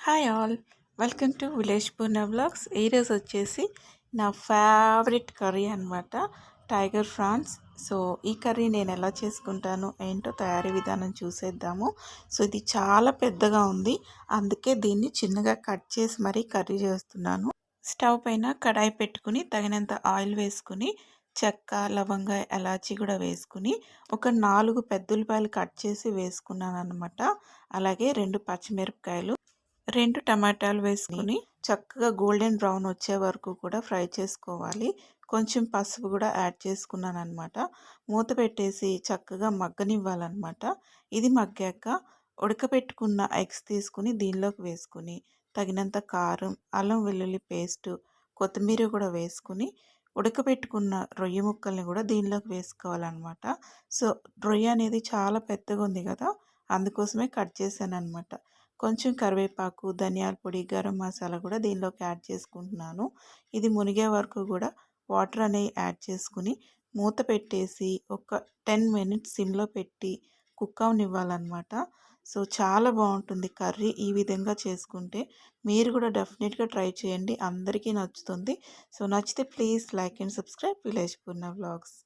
Hi all welcome to village Purna blogs ఈరోజు వచ్చేసి నా ఫేవరెట్ కర్రీ అనమాట టైగర్ ఫ్రాన్స్ సో ఈ కర్రీ నేను ఎలా చేసుకుంటాను ఏంటో తయారీ విధానం చూసేద్దాము. సో ఇది చాలా పెద్దగా ఉంది. అందుకే దీన్ని చిన్నగా కట్ చేసి మరీ కర్రీ చేస్తున్నాను. స్టవ్ పైన కడాయి పెట్టుకుని తగినంత ఆయిల్ వేసుకుని చెక్క లవంగ ఎలాచి కూడా వేసుకుని ఒక నాలుగు పెద్దులపాయలు కట్ చేసి వేసుకున్నాను అనమాట అలాగే రెండు పచ్చిమిరపకాయలు రెండు టమాటాలు వేసుకుని చక్కగా గోల్డెన్ బ్రౌన్ వచ్చే వరకు కూడా ఫ్రై చేసుకోవాలి. కొంచెం పసుపు కూడా యాడ్ చేసుకున్నాను అనమాట మూత పెట్టేసి చక్కగా మగ్గనివ్వాలన్నమాట. ఇది మగ్గాక ఉడకపెట్టుకున్న ఎగ్స్ తీసుకుని దీనిలోకి వేసుకుని తగినంత కారం అల్లం వెల్లుల్లి పేస్ట్ కొత్తిమీర కూడా వేసుకుని ఉడకబెట్టుకున్న రొయ్య ముక్కల్ని కూడా దీనిలోకి వేసుకోవాలన్నమాట. సో రొయ్య అనేది చాలా పెద్దగా ఉంది కదా అందుకోసమే కట్ చేశాను అనమాట కొంచెం కరివేపాకు ధనియాల పొడి గరం మసాలా కూడా దీనిలోకి యాడ్ చేసుకుంటున్నాను. ఇది మునిగే వరకు కూడా వాటర్ అనేవి యాడ్ చేసుకుని మూత పెట్టేసి ఒక టెన్ మినిట్స్ సిమ్లో పెట్టి కుక్ అవనివ్వాలన్నమాట. సో చాలా బాగుంటుంది కర్రీ ఈ విధంగా చేసుకుంటే. మీరు కూడా డెఫినెట్గా ట్రై చేయండి. అందరికీ నచ్చుతుంది. సో నచ్చితే please like and subscribe. Village Purna vlogs.